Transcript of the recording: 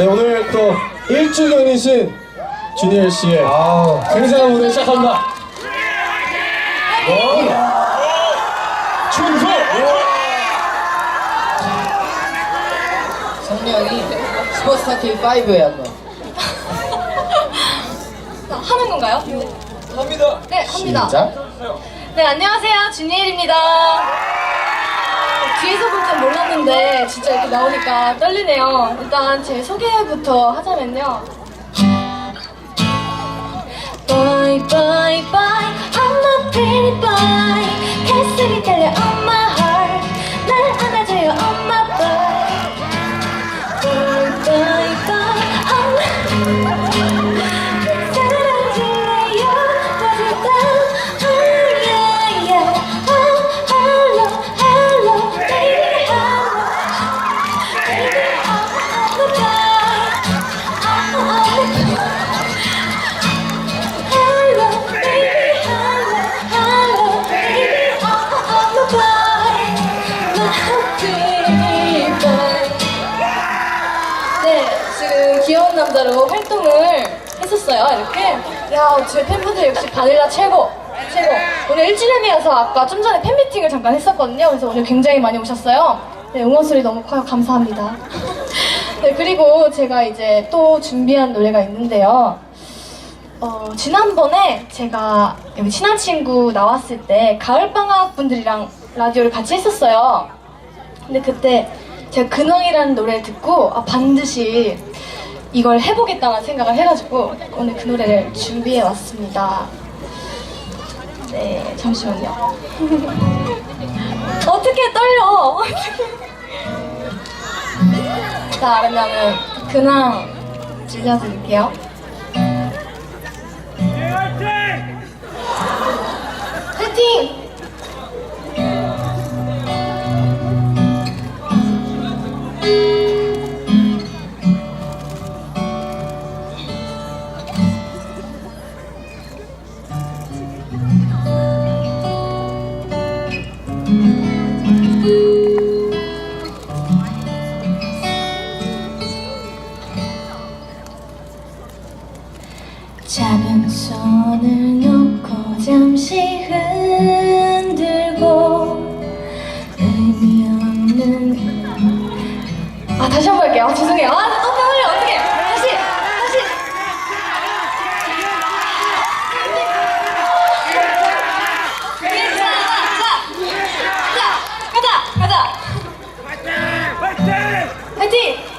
네, 오늘 또 1주년이신 주니엘 씨의 아, 굉장한 무대 시작합니다. 충성! 형이 슈퍼스타 K5에 한번. 자, 하는 건가요? 합니다. 네, 합니다. 시작. 네, 안녕하세요. 주니엘입니다. 뒤에서 볼줄 몰랐는데 진짜 이렇게 나오니까 떨리네요. 일단 제 소개부터 하자면요. 귀여운 남자로 활동을 했었어요, 이렇게. 야, 제 팬분들 역시 바닐라 최고! 최고! 오늘 1주년이어서 아까 좀 전에 팬미팅을 잠깐 했었거든요. 그래서 오늘 굉장히 많이 오셨어요. 네, 응원 소리 너무 커요. 감사합니다. 네, 그리고 제가 이제 또 준비한 노래가 있는데요. 어, 지난번에 제가 여기 친한 친구 나왔을 때 가을방학 분들이랑 라디오를 같이 했었어요. 근데 그때 제가 근황이라는 노래를 듣고 아, 반드시 이걸 해보겠다는 생각을 해가지고 오늘 그 노래를 준비해 왔습니다. 네, 잠시만요. 어떻게 떨려? 자, 그러면은 근황 들려드릴게요. 화이팅! 작은 손을 놓고 잠시 흔들고 의미 없는 아 다시 한 번 할게요. 아, 죄송해요. 아 어떻게 할래 어떡해. 다시 다시. 괜찮아. 자, 자 가자 가자. 파이팅!